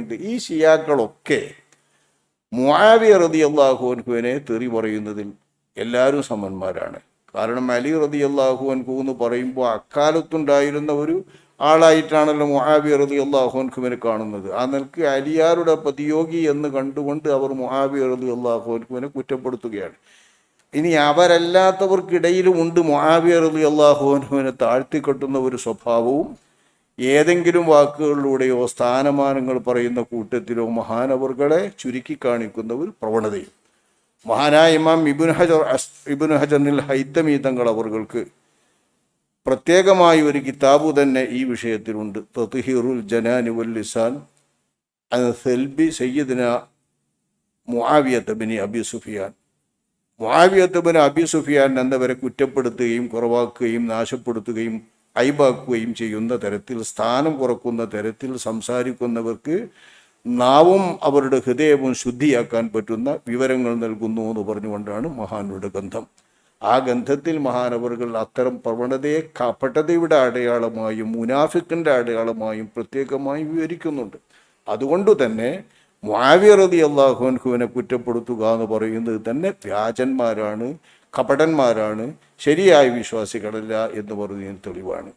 ഉണ്ട് ഈ ഷിയാക്കളൊക്കെ മുആവിയ റതി അൻഹുവിനെ തെറി പറയുന്നതിൽ എല്ലാവരും സമന്മാരാണ് കാരണം അലി റതി അള്ളാഹുവൻകു എന്ന് പറയുമ്പോൾ അക്കാലത്തുണ്ടായിരുന്ന ഒരു ആളായിട്ടാണല്ലോ മുഹാബി റതി അള്ളാഹുൻഖുവിനെ കാണുന്നത്. ആ നിലയ്ക്ക് അലിയാരുടെ പ്രതിയോഗി എന്ന് കണ്ടുകൊണ്ട് അവർ മുഹാബി റതി അള്ളാഹുൻഖുവിനെ കുറ്റപ്പെടുത്തുകയാണ്. ഇനി അവരല്ലാത്തവർക്കിടയിലും ഉണ്ട് മുഹാബി റതി അള്ളാഹുവിനെ താഴ്ത്തിക്കെട്ടുന്ന ഒരു സ്വഭാവവും ഏതെങ്കിലും വാക്കുകളിലൂടെയോ സ്ഥാനമാനങ്ങൾ പറയുന്ന കൂട്ടത്തിലോ മഹാനവറുകളെ ചുരുക്കി കാണിക്കുന്ന ഒരു പ്രവണതയും. മഹാനായ ഇമാം ഇബുൻ ഹജർ അസ് ഇബുൻ ഹജറിൽ ഹൈത്തമീ തങ്ങൾ അവർക്ക് പ്രത്യേകമായ ഒരു കിതാബ് തന്നെ ഈ വിഷയത്തിലുണ്ട്. തത്ഹിറുൽ ജനാനി വല്ലിസാൻ സെൽബി സയ്യിദിന മുആവിയത്ത് ബിനി അബി സുഫിയാൻ. മുആവിയത്ത് ബിൻ അബി സുഫിയാൻ എന്നവരെ കുറ്റപ്പെടുത്തുകയും കുറവാക്കുകയും നാശപ്പെടുത്തുകയും ഐബാക്കുകയും ചെയ്യുന്ന തരത്തിൽ സ്ഥാനം കുറക്കുന്ന തരത്തിൽ സംസാരിക്കുന്നവർക്ക് നാവും അവരുടെ ഹൃദയവും ശുദ്ധിയാക്കാൻ പറ്റുന്ന വിവരങ്ങൾ നൽകുന്നു എന്ന് പറഞ്ഞുകൊണ്ടാണ് മഹാനുടെ ഗന്ധം. ആ ഗന്ധത്തിൽ മഹാനവറുകൾ അത്തരം പ്രവണതയെ കപടതയുടെ അടയാളമായും മുനാഫിക്കിന്റെ അടയാളമായും പ്രത്യേകമായും വിവരിക്കുന്നുണ്ട്. അതുകൊണ്ട് തന്നെ മാവിയറതി അള്ളാഹുൻഹുവിനെ കുറ്റപ്പെടുത്തുക എന്ന് പറയുന്നത് തന്നെ വ്യാജന്മാരാണ് കപടന്മാരാണ് ശരിയായ വിശ്വാസികളല്ല എന്ന് പറഞ്ഞതിന് തെളിവാണ്.